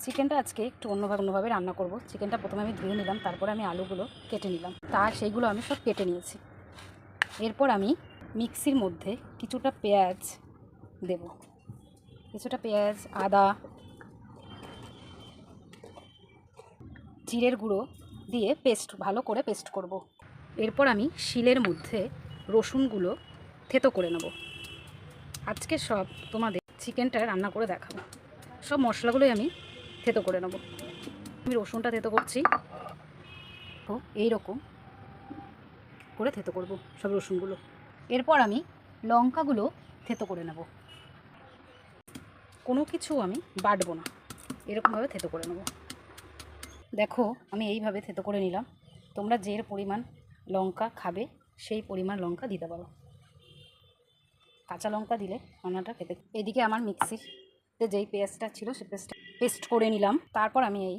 চিকেনটা আজকে একটু অন্যভাবে অন্যভাবে রান্না করব। চিকেনটা প্রথমে আমি ধুয়ে নিলাম, তারপরে আমি আলুগুলো কেটে নিলাম। তার সেইগুলো আমি সব কেটে নিয়েছি। এরপর আমি মিক্সির মধ্যে কিছুটা পেঁয়াজ দেব। কিছুটা পেঁয়াজ, আদা, জিরের গুঁড়ো দিয়ে পেস্ট, ভালো করে পেস্ট করব। এরপর আমি শিলের মধ্যে রসুনগুলো থেতো করে নেব। আজকে সব তোমাদের চিকেনটা রান্না করে দেখাবো। সব মশলাগুলোই আমি থেতো করে নেব। আমি রসুনটা থেতো করছি। তো এইরকম করে থেতো করব সব রসুনগুলো। এরপর আমি লঙ্কাগুলো থেতো করে নেব। কোনো কিছু আমি বাটবো না। এরকমভাবে থেতো করে নেব। দেখো, আমি এইভাবে থেতো করে নিলাম। তোমরা যে পরিমাণ লঙ্কা খাবে, সেই পরিমাণ লঙ্কা দিতে পারো। কাঁচা লঙ্কা দিলে রান্নাটা খেতে এদিকে আমার মিক্সিতে যেই পেঁয়াজটা ছিল সে পেস্টটা পেস্ট করে নিলাম। তারপর আমি এই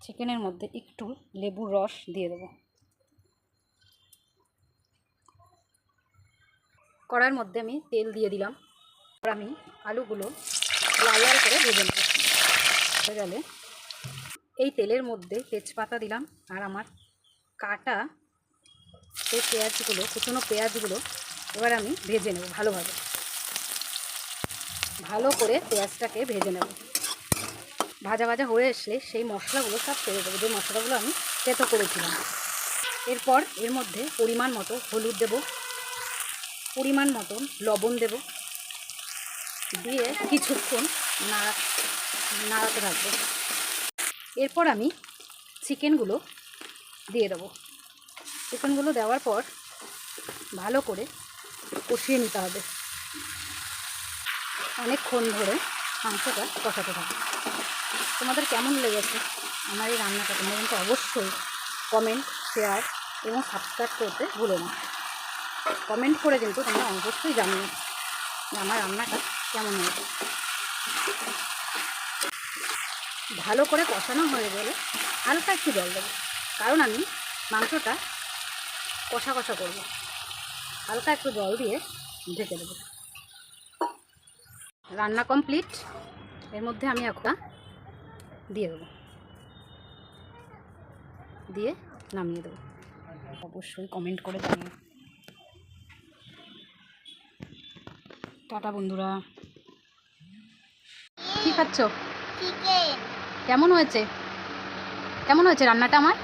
চিকেনের মধ্যে একটু লেবুর রস দিয়ে দেবো। কড়ার মধ্যে আমি তেল দিয়ে দিলাম। আমি আলুগুলো লাল লাল করে ভেজে নেব। গেলে এই তেলের মধ্যে তেজপাতা দিলাম। আর আমার কাটা এই পেঁয়াজগুলো, কুচনো পেঁয়াজগুলো এবার আমি ভেজে নেব ভালোভাবে। ভালো করে পেঁয়াজটাকে ভেজে নেব। ভাজা ভাজা হয়ে আসলে সেই মশলাগুলো সব ছেড়ে দেবো। যে মশলাগুলো আমি তেতো করেছিলাম। এরপর এর মধ্যে পরিমাণ মতো হলুদ দেব। পরিমাণ মতন লবণ দেব। দিয়ে কিছুক্ষণ নাড়া, নাড়াতে থাকব। এরপর আমি চিকেনগুলো দিয়ে দেবো। চিকেনগুলো দেওয়ার পর ভালো করে কষিয়ে নিতে হবে। অনেকক্ষণ ধরে মাংসটা কষাতে থাকবে তোমাদের কেমন লেগেছে আমার এই রান্নাটা তোমরা কিন্তু অবশ্যই কমেন্ট শেয়ার এবং সাবস্ক্রাইব করতে ভুলো না। কমেন্ট করে কিন্তু তোমরা অবশ্যই জানিও যে আমার রান্নাটা কেমন হয়েছে। ভালো করে কষানো হয়ে গেলে হালকা একটু জল দেবো, কারণ আমি মাংসটা কষা কষা করব। হালকা একটু জল দিয়ে ঢেকে দেবো। রান্না কমপ্লিট। এর মধ্যে আমি একটা দিয়ে দেবো। দিয়ে নামিয়ে দেবো। অবশ্যই কমেন্ট করে জানিও। টাটা বন্ধুরা। কি খাচ্ছ? কেমন হয়েছে? কেমন হয়েছে রান্নাটা আমার?